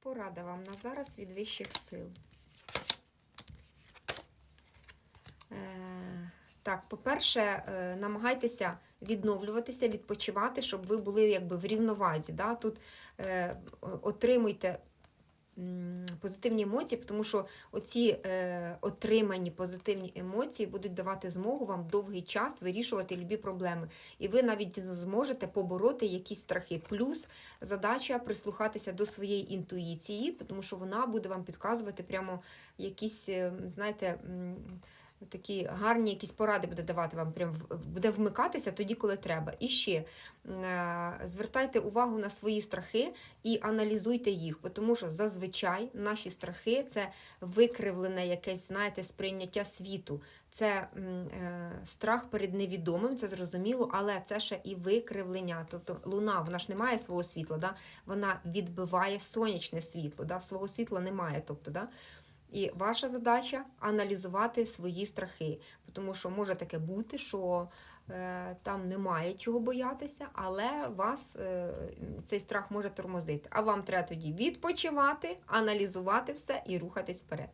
Порада вам на зараз від вищих сил. Е, так, по-перше, е, намагайтеся відновлюватися, відпочивати, щоб ви були якби в рівновазі. Да? Тут е, отримуйте позитивні емоції, тому що оці е, отримані позитивні емоції будуть давати змогу вам довгий час вирішувати любі проблеми. І ви навіть зможете побороти якісь страхи. Плюс задача прислухатися до своєї інтуїції, тому що вона буде вам підказувати прямо якісь, е, знаєте, такі гарні якісь поради буде давати вам, прям буде вмикатися тоді, коли треба. І ще е, звертайте увагу на свої страхи і аналізуйте їх, тому що зазвичай наші страхи це викривлене якесь, знаєте, сприйняття світу. Це е, страх перед невідомим, це зрозуміло, але це ще і викривлення. Тобто луна, вона ж не має свого світла, да? вона відбиває сонячне світло, да? свого світла немає. Тобто, да? І ваша задача аналізувати свої страхи, тому що може таке бути, що е, там немає чого боятися, але вас е, цей страх може тормозити. А вам треба тоді відпочивати, аналізувати все і рухатись вперед.